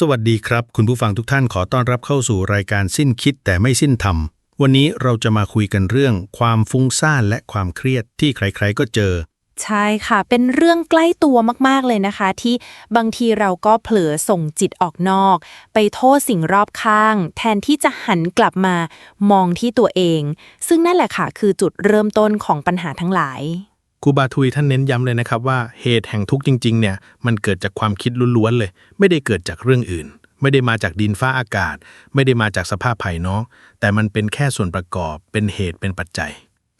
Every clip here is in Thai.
สวัสดีครับ คุณผู้ฟังทุกท่านขอต้อนรับเข้าสู่รายการสิ้นคิดแต่ไม่สิ้นธรรมวันนี้เราจะมาคุยกันเรื่อง ความฟุ้งซ่านและความเครียดที่ใครๆก็เจอ ใช่ค่ะ เป็นเรื่องใกล้ตัวมากๆเลยนะคะ ที่บางทีเราก็เผลอส่งจิตออกนอก ไปโทษสิ่งรอบข้าง แทนที่จะหันกลับมามองที่ตัวเอง ซึ่งนั่นแหละค่ะ คือจุดเริ่มต้นของปัญหาทั้งหลาย รูบาทุยท่านเน้นย้ำเลยนะครับว่าเหตุแห่งทุกข์จริงๆเนี่ยมันเกิดจากความคิดล้วนๆเลย ไม่ได้เกิดจากเรื่องอื่น ไม่ได้มาจากดินฟ้าอากาศ ไม่ได้มาจากสภาพภายนอก แต่มันเป็นแค่ส่วนประกอบ เป็นเหตุเป็นปัจจัย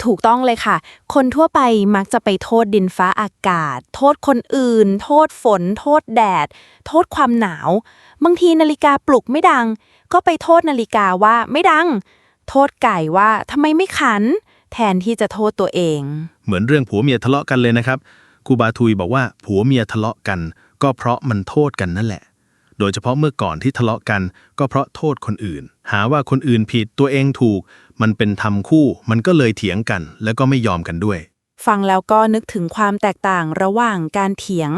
ถูกต้องเลยค่ะ คนทั่วไปมักจะไปโทษดินฟ้าอากาศ โทษคนอื่น โทษฝน โทษแดด โทษความหนาว บางทีนาฬิกาปลุกไม่ดัง ก็ไปโทษนาฬิกาว่าไม่ดัง โทษไก่ว่าทำไมไม่ขัน แทนที่จะโทษตัวเอง เหมือนเรื่องผัวเมียทะเลาะกันเลยนะครับครูบาทุยบอกว่าผัวเมียทะเลาะกัน ก็เพราะมันโทษกันนั่นแหละ โดยเฉพาะเมื่อก่อนที่ทะเลาะกัน ก็เพราะโทษคนอื่น หาว่าคนอื่นผิดตัวเองถูก มันเป็นธรรมคู่ มันก็เลยเถียงกัน แล้วก็ไม่ยอมกันด้วย ฟังแล้วก็นึกถึงความแตกต่างระหว่างการเถียง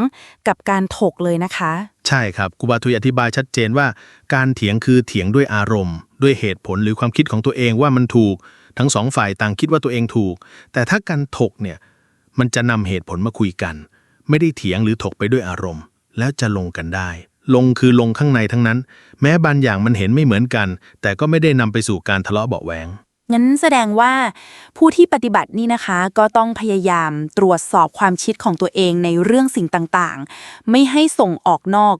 กับการถกเลยนะคะ ใช่ครับครูบาทุยอธิบายชัดเจนว่า การเถียงคือเถียงด้วยอารมณ์ ด้วยเหตุผลหรือความคิดของตัวเองว่ามันถูก ทั้งสองฝ่ายต่างคิดว่าตัวเองถูก แต่ถ้าการถกเนี่ยมันจะนำเหตุผลมาคุยกัน ไม่ได้เถียงหรือถกไปด้วยอารมณ์ แล้วจะลงกันได้ ลงคือลงข้างในทั้งนั้น แม้บางอย่างมันเห็นไม่เหมือนกัน แต่ก็ไม่ได้นำไปสู่การทะเลาะเบาแหวงงั้นแสดงว่าผู้ที่ปฏิบัตินี่นะคะ ก็ต้องพยายามตรวจสอบความคิดของตัวเองในเรื่องสิ่งต่างๆ ไม่ให้ส่งออกนอก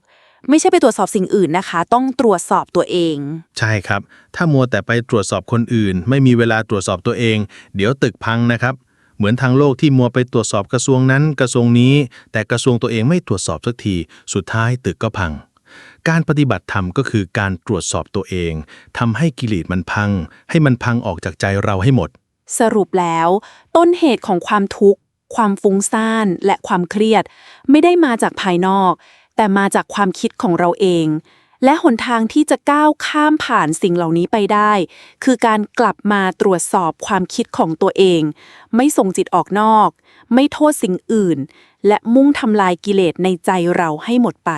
ไม่ใช่ไปตรวจสอบสิ่งอื่นนะคะ ต้องตรวจสอบตัวเอง ใช่ครับ ถ้ามัวแต่ไปตรวจสอบคนอื่น ไม่มีเวลาตรวจสอบตัวเอง เดี๋ยวตึกพังนะครับ เหมือนทางโลกที่มัวไปตรวจสอบกระทรวงนั้นกระทรวงนี้ แต่กระทรวงตัวเองไม่ตรวจสอบสักที สุดท้ายตึกก็พัง การปฏิบัติธรรมก็คือการตรวจสอบตัวเองทำให้กิเลสมันพัง ให้มันพังออกจากใจเราให้หมด สรุปแล้ว ต้นเหตุของความทุกข์ความฟุ้งซ่านและความเครียด ไม่ได้มาจากภายนอก แต่มาจากความคิดของเราเอง และหนทางที่จะก้าวข้ามผ่านสิ่งเหล่านี้ไปได้ คือการกลับมาตรวจสอบความคิดของตัวเอง ไม่ส่งจิตออกนอก ไม่โทษสิ่งอื่น และมุ่งทำลายกิเลสในใจเราให้หมดไป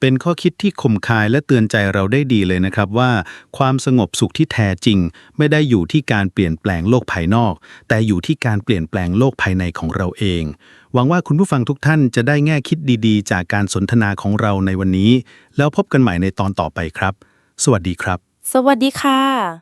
เป็นข้อคิดที่ข่มคายและเตือนใจเราได้ดีเลยนะครับว่า ความสงบสุขที่แท้จริง ไม่ได้อยู่ที่การเปลี่ยนแปลงโลกภายนอก แต่อยู่ที่การเปลี่ยนแปลงโลกภายในของเราเอง หวังว่าคุณผู้ฟังทุกท่านจะได้แง่คิดดีๆ จากการสนทนาของเราในวันนี้ แล้วพบกันใหม่ในตอนต่อไปครับ สวัสดีครับ สวัสดีค่ะ